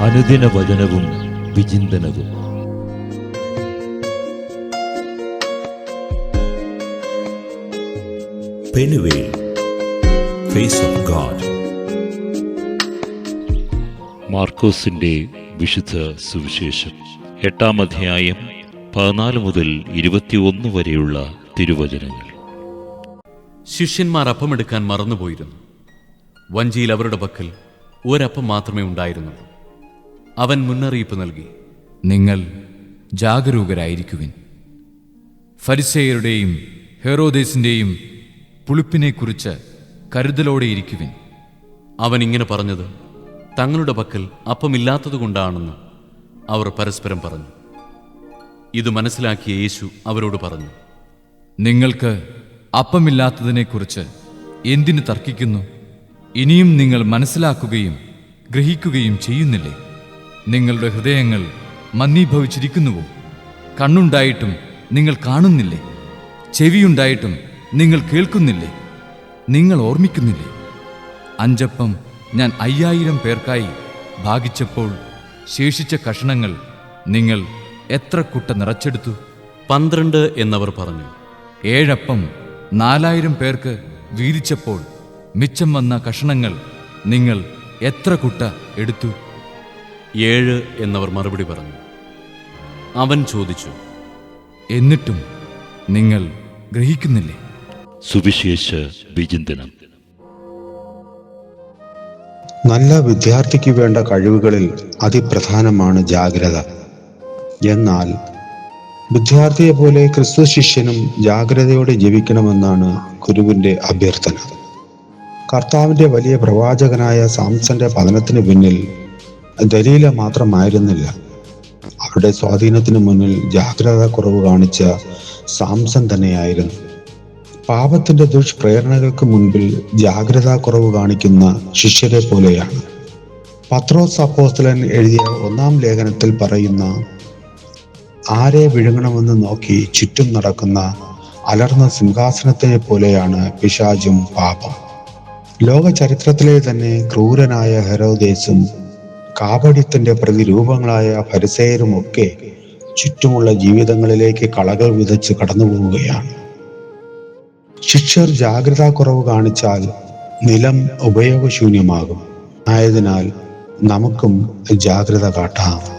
അനുദിന വചനവും വിചിന്തനവും. Face of God. മാർക്കോസിന്റെ വിശുദ്ധ സുവിശേഷം എട്ടാം അധ്യായം പതിനാല് മുതൽ ഇരുപത്തിയൊന്ന് വരെയുള്ള തിരുവചനങ്ങൾ. ശിഷ്യന്മാർ അപ്പമെടുക്കാൻ മറന്നുപോയിരുന്നു. വഞ്ചിയിൽ അവരുടെ പക്കൽ ഒരപ്പം മാത്രമേ ഉണ്ടായിരുന്നുള്ളൂ. അവൻ മുന്നറിയിപ്പ് നൽകി. നിങ്ങൾ ജാഗരൂകരായിരിക്കുവിൻ. ഫരിസേയരുടെയും ഹെറോദേസിന്റെയും പുളിപ്പിനെക്കുറിച്ച് കരുതലോടെ ഇരിക്കുവിൻ. അവൻ ഇങ്ങനെ പറഞ്ഞത് തങ്ങളുടെ പക്കൽ അപ്പമില്ലാത്തതുകൊണ്ടാണെന്ന് അവർ പരസ്പരം പറഞ്ഞു. ഇത് മനസ്സിലാക്കിയ യേശു അവരോട് പറഞ്ഞു നിങ്ങൾക്ക് അപ്പമില്ലാത്തതിനെക്കുറിച്ച് എന്തിനു തർക്കിക്കുന്നു? ഇനിയും നിങ്ങൾ മനസ്സിലാക്കുകയും ഗ്രഹിക്കുകയും ചെയ്യുന്നില്ലേ? നിങ്ങളുടെ ഹൃദയങ്ങൾ മന്ദീഭവിച്ചിരിക്കുന്നുവോ? കണ്ണുണ്ടായിട്ടും നിങ്ങൾ കാണുന്നില്ലേ? ചെവിയുണ്ടായിട്ടും നിങ്ങൾ കേൾക്കുന്നില്ലേ? നിങ്ങൾ ഓർമ്മിക്കുന്നില്ലേ? അഞ്ചപ്പം ഞാൻ അയ്യായിരം പേർക്കായി ഭാഗിച്ചപ്പോൾ ശേഷിച്ച കഷണങ്ങൾ നിങ്ങൾ എത്ര കുട്ട നിറച്ചെടുത്തു? പന്ത്രണ്ട് എന്നവർ പറഞ്ഞു. ഏഴപ്പം നാലായിരം പേർക്ക് വീതിച്ചപ്പോൾ മിച്ചം വന്ന കഷണങ്ങൾ നിങ്ങൾ എത്ര കുട്ട എടുത്തു? ഏഴ് എന്നവർ മറുപടി പറഞ്ഞു. അവൻ ചോദിച്ചു എന്നിട്ടും നിങ്ങൾ ഗ്രഹിക്കുന്നില്ലേ? സുവിശേഷ വിചിന്തനം. നല്ല വിദ്യാർത്ഥിക്ക് വേണ്ട കഴിവുകളിൽ അതിപ്രധാനമാണ് ജാഗ്രത. എന്നാൽ വിദ്യാർത്ഥിയെ പോലെ ക്രിസ്തു ശിഷ്യനും ജാഗ്രതയോടെ ജീവിക്കണമെന്നാണ് ഗുരുവിന്റെ അഭ്യർത്ഥന. കർത്താവിന്റെ വലിയ പ്രവാചകനായ സാംസന്റെ പതനത്തിന് പിന്നിൽ ദലീല മാത്രമായിരുന്നില്ല. അവരുടെ സ്വാധീനത്തിന് മുന്നിൽ ജാഗ്രത കുറവ് കാണിച്ച സാംസൺ തന്നെയായിരുന്നു. പാപത്തിന്റെ ദുഷ്പ്രേരണകൾക്ക് മുൻപിൽ ജാഗ്രതാ കുറവ് കാണിക്കുന്ന ശിഷ്യരെ പോലെയാണ്. പത്രോസ് അപ്പോസ്തലൻ എഴുതിയ ഒന്നാം ലേഖനത്തിൽ പറയുന്ന ആരെ വിഴുങ്ങണമെന്ന് നോക്കി ചുറ്റും നടക്കുന്ന അലർന്ന സിംഹാസനത്തെ പോലെയാണ് പിശാചും പാപം. ലോക ചരിത്രത്തിലെ തന്നെ ക്രൂരനായ ഹെറോദേസും കാപട്യത്തിന്റെ പ്രതിരൂപങ്ങളായ ഫരിസേയരുമൊക്കെ ചുറ്റുമുള്ള ജീവിതങ്ങളിലേക്ക് കളകൾ വിതച്ച് കടന്നുപോവുകയാണ്. ശിക്ഷർ ജാഗ്രതാ കുറവ് കാണിച്ചാൽ നിലം ഉപയോഗശൂന്യമാകും. ആയതിനാൽ നമുക്കും ജാഗ്രത കാട്ടാം.